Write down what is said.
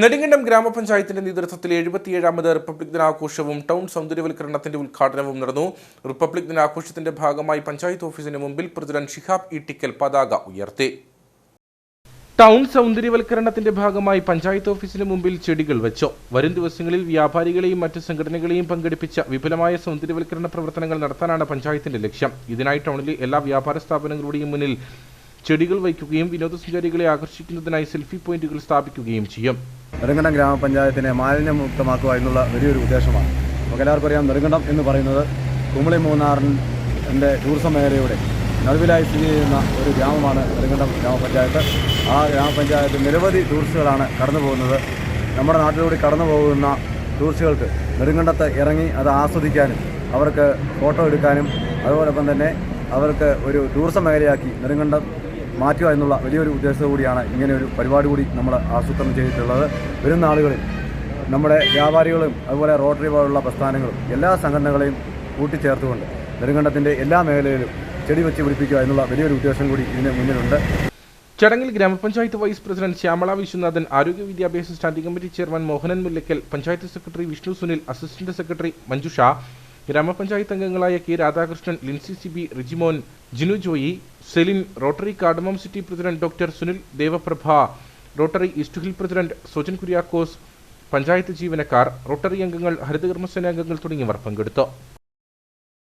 നെടുങ്കണ്ടം ഗ്രാമപഞ്ചായത്തിന്റെ നേതൃത്വത്തിൽ എഴുപത്തിയേഴാമത് republic ദിനാഘോഷവും town സൗന്ദര്യവൽക്കരണത്തിന്റെ ഉദ്ഘാടനവും നടന്നു. റിപ്പബ്ലിക് ദിനാഘോഷത്തിന്റെ ഭാഗമായി പഞ്ചായത്ത് ഓഫീസിന് മുമ്പിൽ പ്രസിഡന്റ് ഷിഹാബ് ഇട്ടിക്കൽ പതാക ഉയർത്തി. ടൗൺ സൗന്ദര്യവൽക്കരണത്തിന്റെ ഭാഗമായി പഞ്ചായത്ത് ഓഫീസിന് മുമ്പിൽ ചെടികൾ വെച്ചു. വരും ദിവസങ്ങളിൽ വ്യാപാരികളെയും മറ്റ് സംഘടനകളെയും പങ്കെടുപ്പിച്ച വിപുലമായ സൗന്ദര്യവൽക്കരണ പ്രവർത്തനങ്ങൾ നടത്താനാണ് പഞ്ചായത്തിന്റെ ലക്ഷ്യം. ഇതിനായി ടൗണിലെ എല്ലാ വ്യാപാര സ്ഥാപനങ്ങളുടെയും മുന്നിൽ ചെടികൾ വയ്ക്കുകയും വിനോദസഞ്ചാരികളെ ആകർഷിക്കുന്നതിനായി സെൽഫി പോയിന്റുകൾ സ്ഥാപിക്കുകയും ചെയ്യും. നെടുങ്കണ്ടം ഗ്രാമപഞ്ചായത്തിനെ മാലിന്യമുക്തമാക്കുക എന്നുള്ള വലിയൊരു ഉദ്ദേശമാണ്. നമുക്ക് എല്ലാവർക്കും അറിയാം നെടുങ്കണ്ടം എന്ന് പറയുന്നത് കുമളി മൂന്നാറിന്റെ ടൂറിസം മേഖലയുടെ നടുവിലായി സ്ഥിതി ചെയ്യുന്ന ഒരു ഗ്രാമമാണ് നെടുങ്കണ്ടം ഗ്രാമപഞ്ചായത്ത്. ആ ഗ്രാമപഞ്ചായത്ത് നിരവധി ടൂറിസ്റ്റുകളാണ് കടന്നു പോകുന്നത്. നമ്മുടെ നാട്ടിലൂടെ കടന്നു പോകുന്ന ടൂറിസ്റ്റുകൾക്ക് നെടുങ്കണ്ടത്ത് ഇറങ്ങി അത് ആസ്വദിക്കാനും അവർക്ക് ഫോട്ടോ എടുക്കാനും അതോടൊപ്പം തന്നെ അവർക്ക് ഒരു ടൂറിസം മേഖലയാക്കി നെടുങ്കണ്ടം മാറ്റുക എന്നുള്ള വലിയൊരു ഉദ്ദേശത്തോടു കൂടിയാണ് ഇങ്ങനെ ഒരു പരിപാടി കൂടി നമ്മൾ ആസൂത്രണം ചെയ്തിട്ടുള്ളത്. വരും നാളുകളിൽ നമ്മുടെ വ്യാപാരികളും അതുപോലെ റോട്ടറി പോലുള്ള പ്രസ്ഥാനങ്ങളും എല്ലാ സംഘടനകളെയും കൂട്ടിച്ചേർത്തുകൊണ്ട് നെടുങ്കണ്ടത്തിന്റെ എല്ലാ മേഖലയിലും ചെടി വെച്ച് പിടിപ്പിക്കുക എന്നുള്ള വലിയൊരു ഉദ്ദേശം കൂടി ഇതിന് മുന്നിലുണ്ട്. ചടങ്ങിൽ ഗ്രാമപഞ്ചായത്ത് വൈസ് പ്രസിഡന്റ് ശ്യാമള വിശ്വനാഥൻ ആരോഗ്യ വിദ്യാഭ്യാസ standing committee chairman Mohanan Mullakkal panchayat secretary Vishnu Sunil assistant secretary Manjusha ഗ്രാമപഞ്ചായത്ത് അംഗങ്ങളായ K Radhakrishnan Lincy Sibi Rijimon Jinu Joy Celine Rotary cardamom city president doctor Sunil Devaprabha Rotary east hill president Sojan Kuriakose panchayat ജീവനക്കാർ Rotary അംഗങ്ങൾ ഹരിതകർമ്മസേന അംഗങ്ങൾ തുടങ്ങിയവർ പങ്കെടുത്തു.